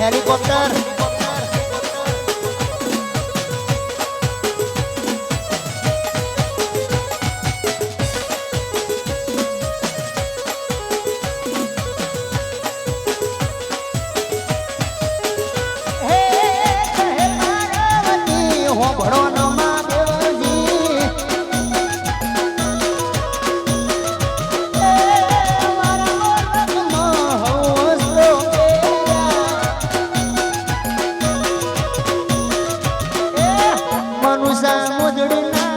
helicóptero. મોદડના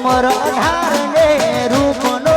ઉમર અઢાર ને રૂપનો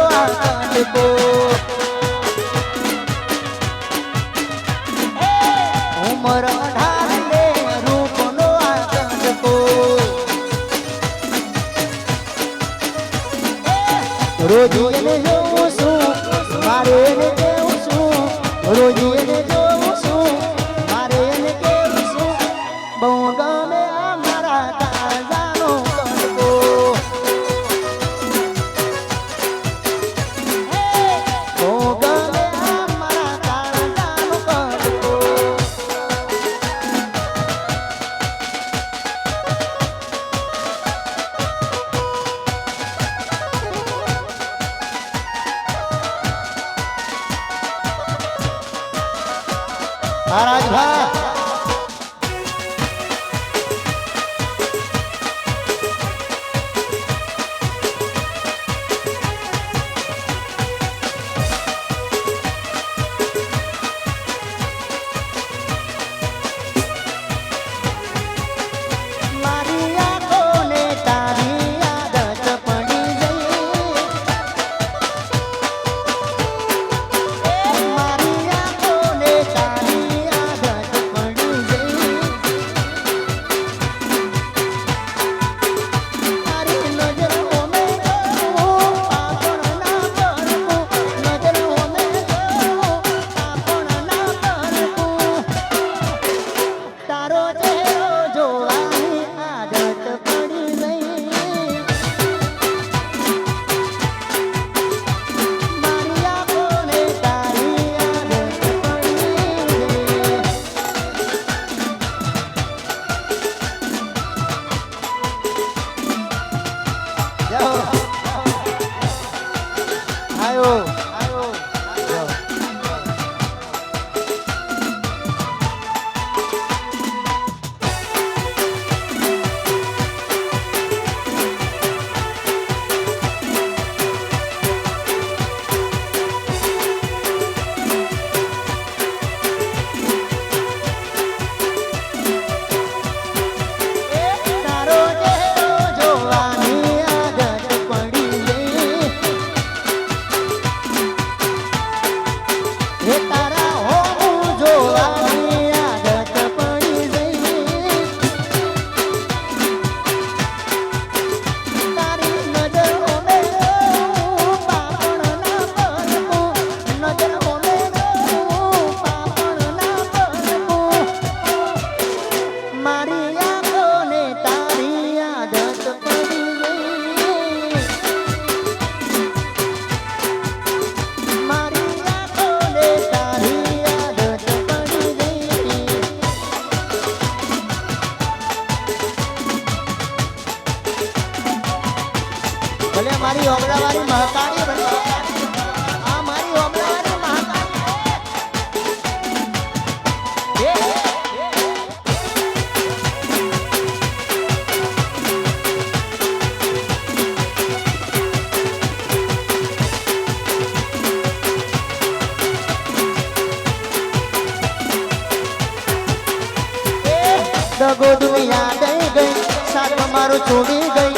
દગો દુનિયા દઈ ગઈ. સાથ મારું છોડી ગઈ.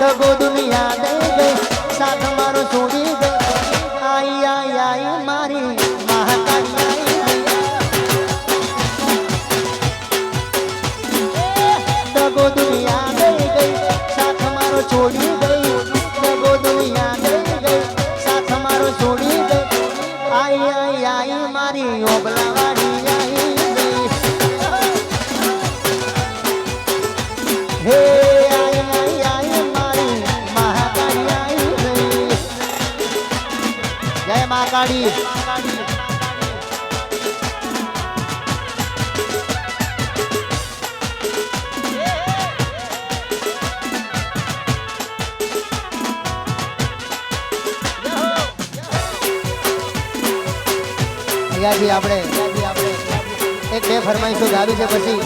દગો દુનિયા ગાડી અહીંયાથી આપણે એક બે ફરમાઈશો ગાવી છે પછી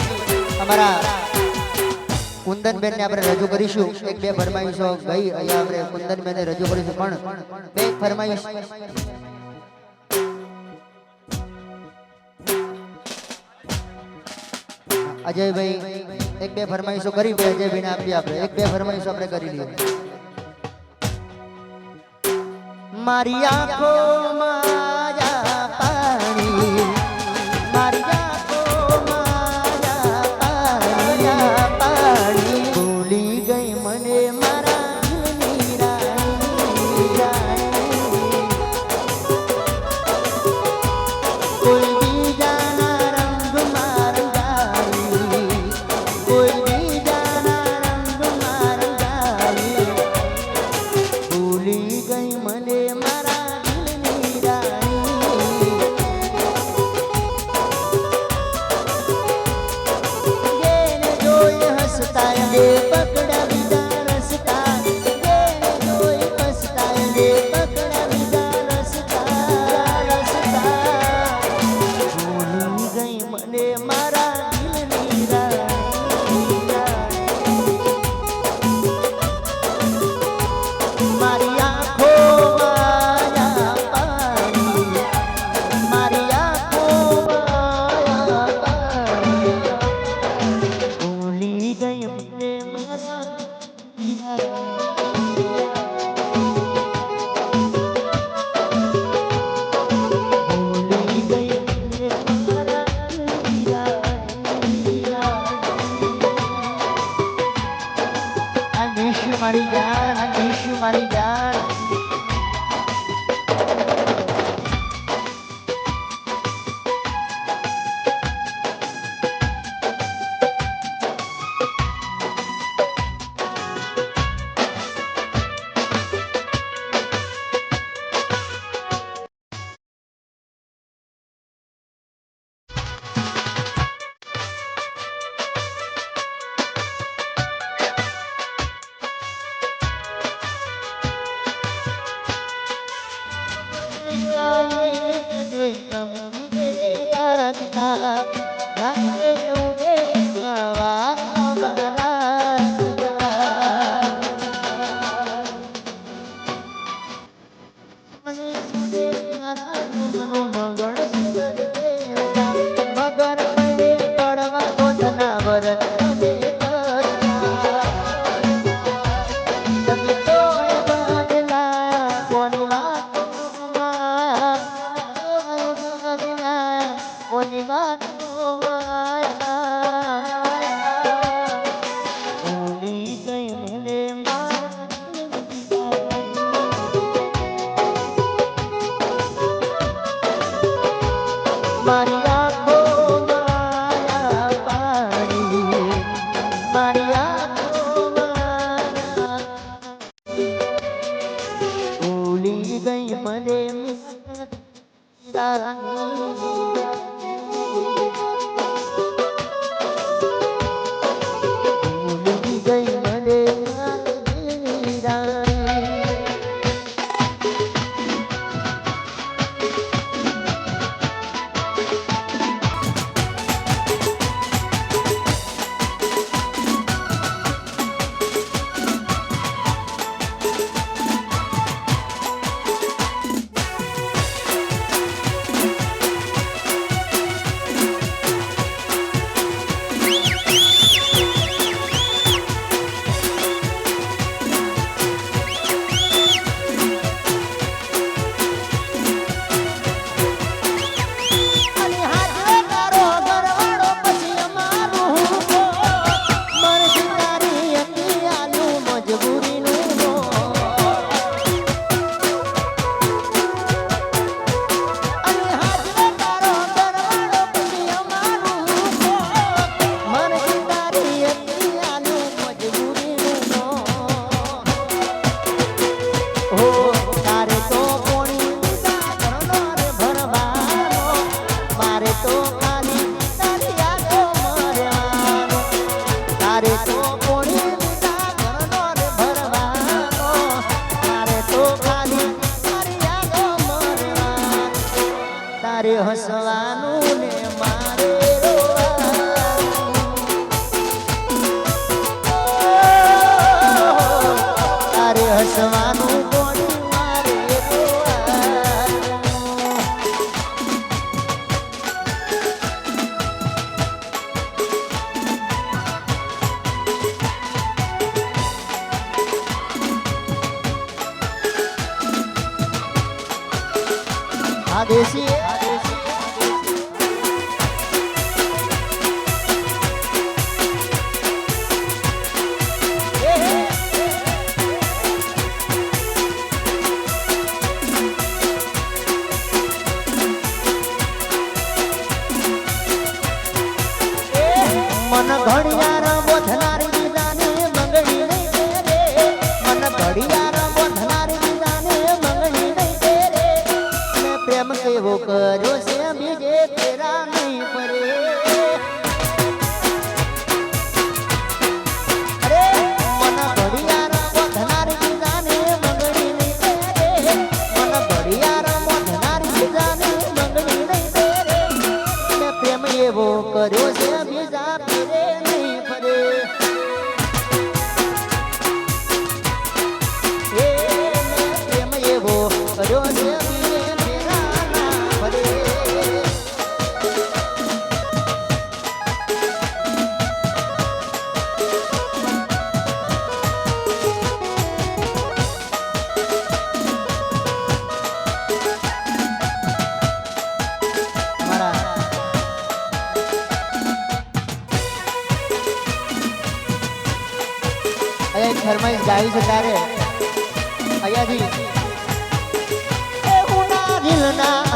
અમારા કુંદનબેનને આપણે રજૂ કરીશું. એક બે ફરમાઈશો ગઈ, અહીંયા આપણે કુંદનબેનને રજૂ કરીશું. પણ બે ફરમાઈશ અજયભાઈ, એક બે ફરમાઈશો કરી ભાઈ અજયભાઈને આપીએ આપણે. એક બે ફરમાઈશો આપણે કરી લઈએ. મારી આંખોમાં Thank you. ઘડિયાળ બોથલારી દીદાની મંગળી રે મન ઘડિયાળ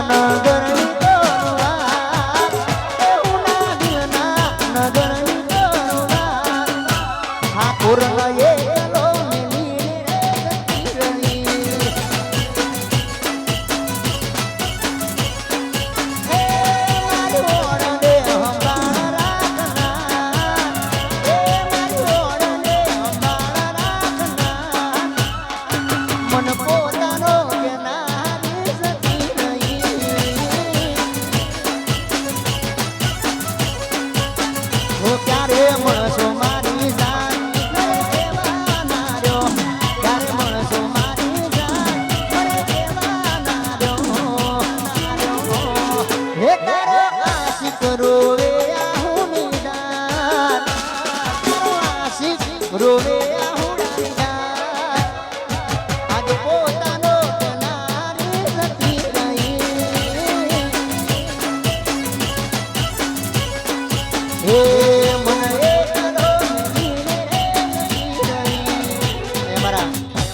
না હું ક્યારે મળશો મારા